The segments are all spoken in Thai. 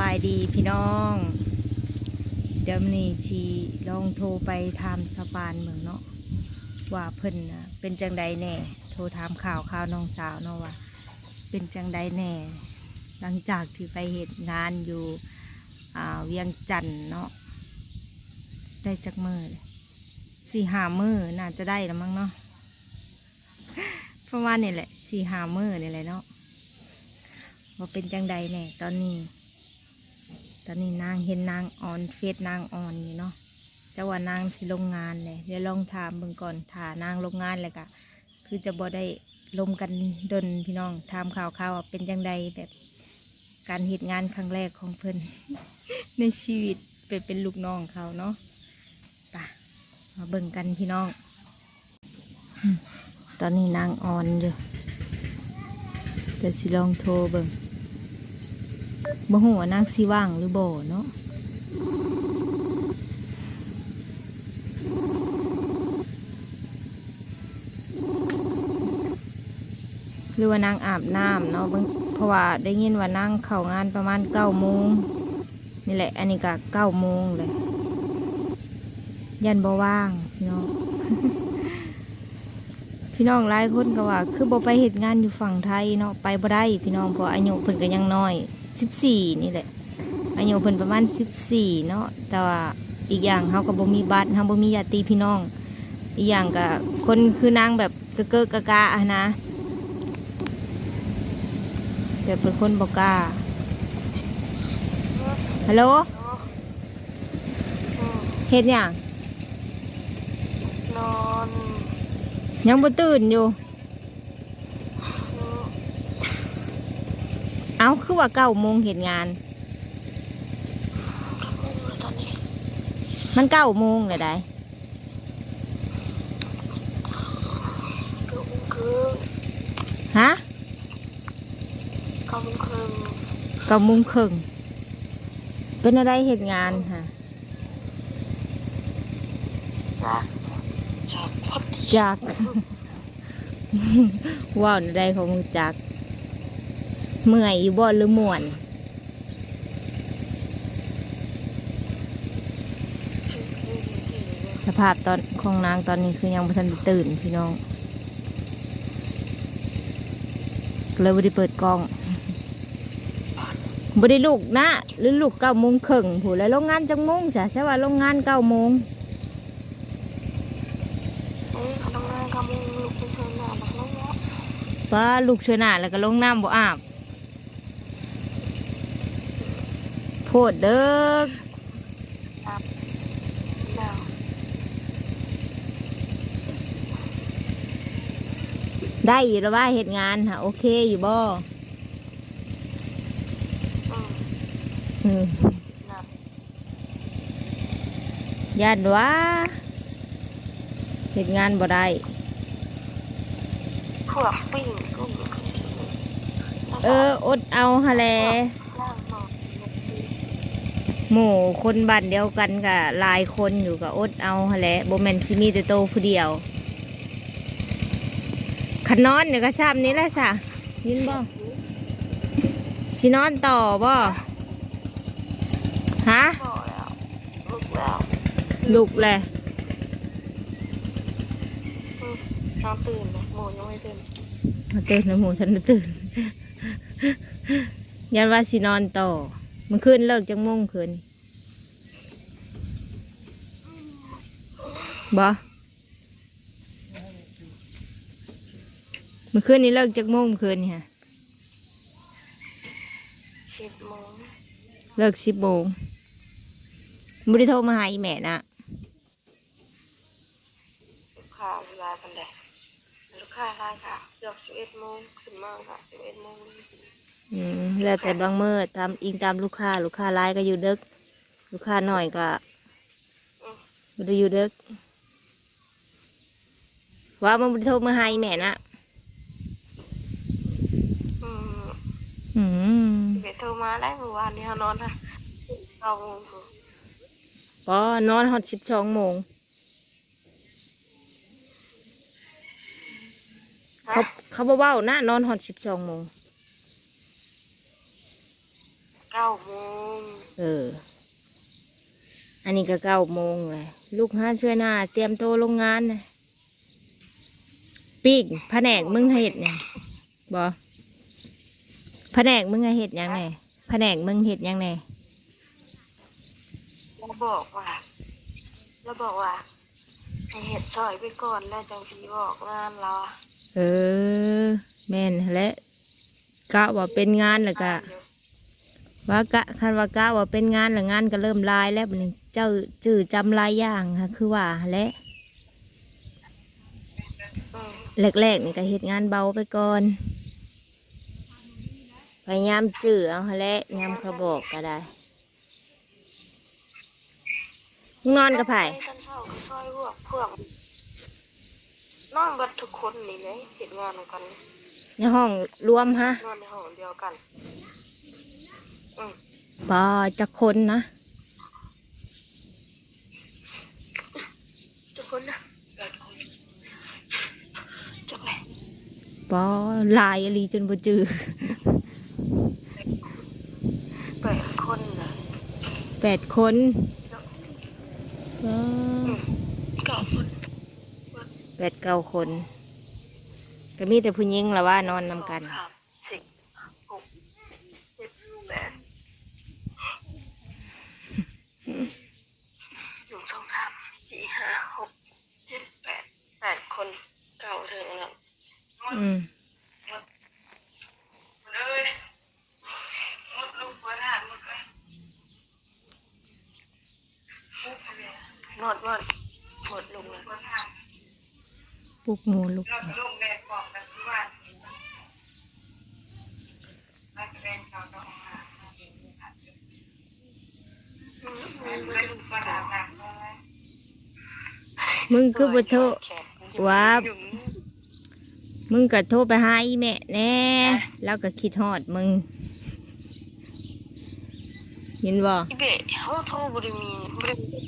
บายดีพี่น้อง เดี๋ยวมอนี้ชีลองโทรไปถามสปานเมืองเนาะว่าเพิ่นนะเป็นจังใดแน่ โทรถามข่าวข่าวน้องสาวเนาะว่า เป็นจังใดแน่ หลังจากที่ไปเหตุงานอยู่อ่าเวียงจันทน์เนาะได้จักมือสี่หามือน่าจะได้แล้วมั้งเนาะประมาณนี่แหละสี่หามือนี่แหละเนาะว่าเป็นจังใดแน่ตอนนี้ ตอนนี้นางเห็นนางออนเฟซนางออนอยู่เนาะจะว่านางสิลงงานเลยเดี๋ยวลองถามเบิ่งก่อนถ้านางลงงานเลยกะคือจะบ่ได้ลมกันดนพี่น้องถามข่าวข่าวเป็นจังใดแบบการเหตุงานครั้งแรกของเพิ่นในชีวิตเป็นเป็นลูกน้องเขาเนาะไปมาเบิ่งกันพี่น้อง ตอนนี้นางออนอยู่เดี๋ยวสิลองโทรเบิ่ง บ่หัวนางสิว่างหรือบ่เนาะหรือว่านางอาบน้ำเนาะบางเพราะว่าได้ยินว่านางเข้างานประมาณเก้าโมงนี่แหละ อันนี้ก็เก้าโมงเลย ยันบ่ว่างพี่น้องพี่น้องหลายคนก็ว่า คือบ่ไปเหตุงานอยู่ฝั่งไทยเนาะไปบ่ได้ พี่น้องเพราะอายุเพิ่นก็ยังน้อย สิบสี่นี่แหละอายุเพิ่นประมาณสิบสี่เนาะแต่ว่าอีกอย่างเฮาก็บ่มีบัตรเฮาบ่มีญาติพี่น้อง อีกอย่างก็คนคือนางแบบเกอะเกอะกะกะอะนะแบบเป็นคนบ่กล้าฮัลโหลเฮ็ดหยังนอน ยังบ่ตื่นอยู่ เอ้าคือว่าเก้าโมงเห็นงาน ตอนนี้มันเก้าโมงเลยได้เก้าโมงครึ่งฮะเก้าโมงครึ่งเก้าโมงครึ่งเป็นอะไรเห็นงานค่ะนะจากพอดีจักว้าวอะไรของมึงจัก เมื่อยอยู่บ่หรือม่วนถึงยืนจริงๆเลยสภาพตอนของนางตอนนี้คือยังไม่ทันได้ตื่นพี่น้องเลยไม่ได้เปิดกล้องบ่ได้ลูกนะหรือลูกเก้าโมงครึ่งผู้แล้วโรงงานจังโมงสะใช่ว่าโรงงานเก้าโมงเอ้ยเขาทำงานเก้าโมงลูกเป็นเชิญหน้าบักน้องเนาะป้าลูกเชื่อหน้าแล้วก็ลงน้ำบ่อาบ โพดเด้อแล้วได้อยู่แล้วว่าเหตุงานค่ะ โอเคอยู่บ่อืมอืมนะญาติว่าเหตุงานบ่ได้พวกปิ้งกุ้งเออ อดเอาฮะแลย่างหน่อย หมู่คนบ้านเดียวกันกับหลายคนอยู่กับอดเอาฮะแหละบ่แม่นสิมีแต่โตผู้เดียวขนอนเนี่ยก็ซ้ำนี้แหละสะยินบ่สินอนต่อบ่ฮะพอแล้วลุกแล้วลุกเลยอืมนอนตื่นนะหมูยังไม่ตื่นมาตื่นนะหมูฉันน่ะตื่นยันว่าสินอนต่อ มันขึ้นเลิกจังโมงคืนบ่มันขึ้นนี่เลิกจักโมงคืนนี่ฮะสิบโมงเลิกสิบโมงบริโทรมาหาอีแม่นะลูกค้าเวลากันแดดลูกค้าร้านค่ะเกือบสิบเอ็ดโมงขึ้นมาค่ะสิบเอ็ดโมง อืมแล้วแต่บางเมื่อตามอิงตามลูกค้า ลูกค้าร้ายก็อยู่เดึก ลูกค้าหน่อยก็บริอยู่เดึก ว่ามันบริโทรมาหาอีแม่นะอืมอืมเบโทรมาได้เมื่อวานนี้เขานอนค่ะเก้าโมงค่ะก็นอนฮอดสิบสองโมงเขาฮะเขาบอกว่านะนอนฮอดสิบสองโมงก เก้าโมงเออ อันนี้ก็เก้าโมงเลยลูกห้าช่วยหน้า เตรียมโตวลงงานนะปีกแผนกมึงให้เห็ดหยังบอแผนกมึงให้เห็ดหยังไงแผนกมึงเห็ดหยังไงเราบอกว่าเราบอกว่าให้เห็ดซอยไปก่อนแล้วจังสีบอกงานเราอะเออ แม่นหั่นแหละกะว่าเป็นงานแล้วก็ เดี๋ยว ว่ากะคันว่ากะว่าเป็นงานแล้วงานก็เริ่มลายแล้วบัดนี้เจ้าจื่อจำลายอย่างค่ะคือว่าหั่นแหละอืมแรกๆนี่ก็เฮ็ดงานเบาไปก่อน พยายามจื้อเอาหั่นแหละยามเขาบอกก็ได้มึงนอนกับไผตอนเช้าก็ซอยพวกพวกนอนเบัดทุกคนนี่เลยเห็ดงานกันในห้องรวมฮะนอนในห้องเดียวกัน อืมปอจะคนนะทุกคนนะแปดคนจบเลยปอลายอหลีจนบ่จื้อแปดคนนะแปดคนปอเก้าคนแปดเก้าคน ก็มีแต่ผู้หญิงละว่านอนนำกันสองสามสี่หกเจ็ดแปดหนึ่งสองสามสี่ห้าหกเจ็ดแปดแปดคนเก่าถึงแล้วอืมเลยมดลูกหัวหน้าหมดเลยหมดหมดหมดลุงเลยปลุกหมูลุกลุงแดดบอกกันที่ว่าน่าจะเป็นชาวตะวันออกมันเป็นปัญหาหนักเลย มึงคือบ่โทรว้าบมึงก็โทรไปหาอีแม่แน่แล้วก็คิดฮอดมึงเห็นบ่อีเบะเขาโทรบริมีบริมี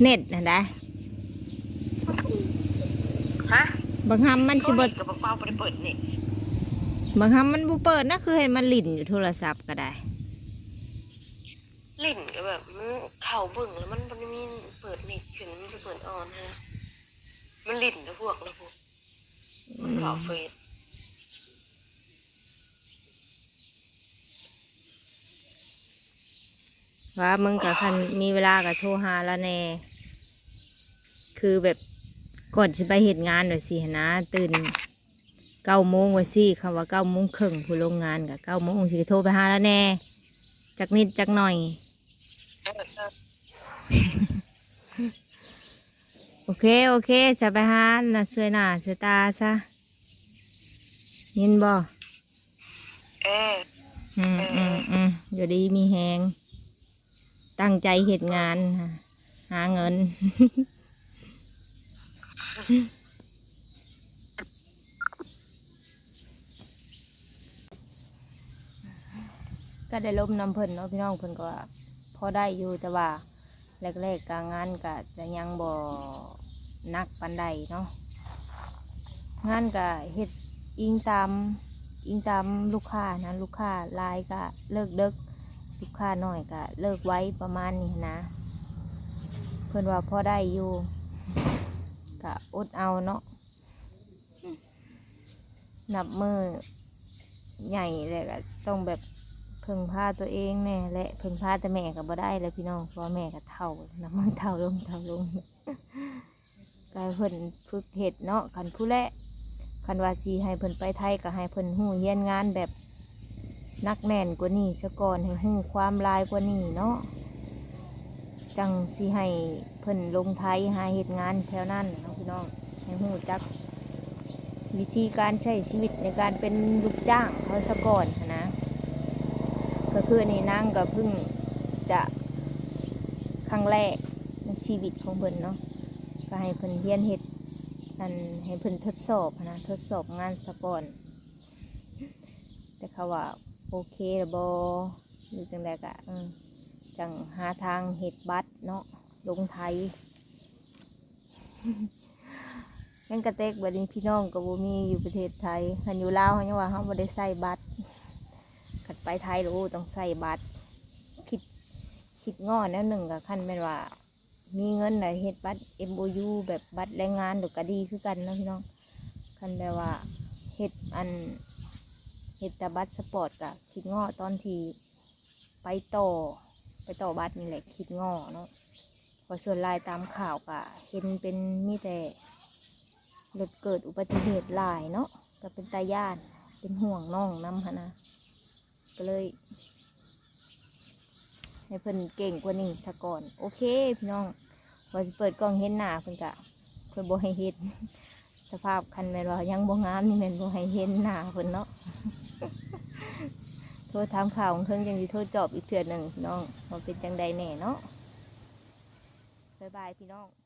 เน็ตนะได้ฮะบางคำมันสิบกับบักเป้าบริเปิดนี่บางคำมันบ่เปิดนะคือเห็นมันลิ่นอยู่โทรศัพท์ก็ได้ลิ่นก็แบบมันเข่าเบิ่งแล้วมันบริมี เปิดนี่ขึ้นมันจะเปิดออนฮะมันลิ่นนะพวกนะพวกมันเข่าเฟซว่ามึงกับคันมีเวลาก็โทรหาแล้วแน่คือแบบก่อนสิไปเหตุงานหน่อยสินะ ตื่นเก้าโมงไว้สิคำว่าเก้าโมงครึ่งผู้ลงงานกับเก้าโมงสิโทรไปหาแล้วแน่ จักนิดจักหน่อยเออเออ โอเค โอเค จะไปหาน่ะช่วยหน้าช่วยตาซะยินบ่เอออืมอืมอืมอยู่ดีมีแหง ตั้งใจเหตุงานค่ะหาเงิน ก็ได้ล้มน้ำเพิ่นเนาะพี่น้องเพิ่นก็พอได้อยู่แต่ว่าแรกๆการงานก็จะยังบ่ห นักปันใดเนาะงานก็เฮ็ดอิงตามอิงตามลูกค้านะลูกค้าลายก็เลิกเดึกลูกค้าน้อยก็เลิกไว้ประมาณนี้นะ เพิ่อนว่าพอได้อยู่ก็อดเอาเนาะนับมือใหญ่เลยก็ต้องแบบพึ่งพาตัวเองแน่และพึ่งพาแต่แม่ก็บ่ได้แล้วพี่น้องเพราะแม่ก็เท่านับมือเท่าลงเท่าลง ก็เพิ่นฝึกเห็ดเนาะคันผู้แลคันว่าสีให้เพิ่นไปไทยก็ให้เพิ่นหู้เฮียนงานแบบนักแน่นกว่านี้ซะก่อนให้หู้ความลายกว่านี้เนาะจังสิให้เพิ่นลงไทยหาเห็ดงานแถวนั้นเนาะพี่น้องให้หู้จัก วิธีการใช้ชีวิตในการเป็นลูกจ้างเขาซะก่อนนะ ก็คืออันนั่งก็เพิ่งจะครั้งแรกในชีวิตของเพิ่นเนาะ ก็ให้เพิ่นเรียนเฮ็ดอันให้เพิ่นทดสอบนะทดสอบงานสะก่อน แต่เขาว่าโอเคหรือบอหรือจังใดกะเออจังหาทางเฮ็ดบัตรเนาะลงไทยยังกระเตกบบนี้พี่น้องก็บ่มีอยู่ประเทศไทยคันอยู่ลาวเขายังว่าเขาบ่ได้ใส่บัตรกัดไปไทยรู้ต้องใส่บัตรคิดคิดง้อแนวหนึ่งกับขั้นเป็นว่า มีเงินไหนเฮ็ดบัตร MOU แบบบัตรแรงงานหรือก็ดีคือกันนะพี่น้องคันแบบว่าเฮ็ดอันเฮ็ดแต่บัตรสปอร์ตกะคิดง้อตอนที่ไปต่อไปต่อบัตรนี่แหละคิดง้อเนาะพอส่วนลายตามข่าวกะเห็นเป็นมีแต่รถเกิดอุบัติเหตุหลายเนาะก็เป็นตาญาติเป็นห่วงน้องน้ำหนนะก็เลย ให้เพิ่นเก่งกว่านี้ซะก่อน โอเคพี่น้องพอสิเปิดกล้องเห็นหน้าเพิ่นกะเพิ่นบ่ให้เห็นสภาพคันแม่นว่ายังบ่งามนี่แม่นบ่ให้เห็นหน้าเพิ่นเนาะโทษถามข่าวของเพิ่นจังสิโทษจอบอีกเทื่อหนึ่งพี่น้องว่าเป็นจังใดแน่เนาะบ๊ายบายพี่น้อง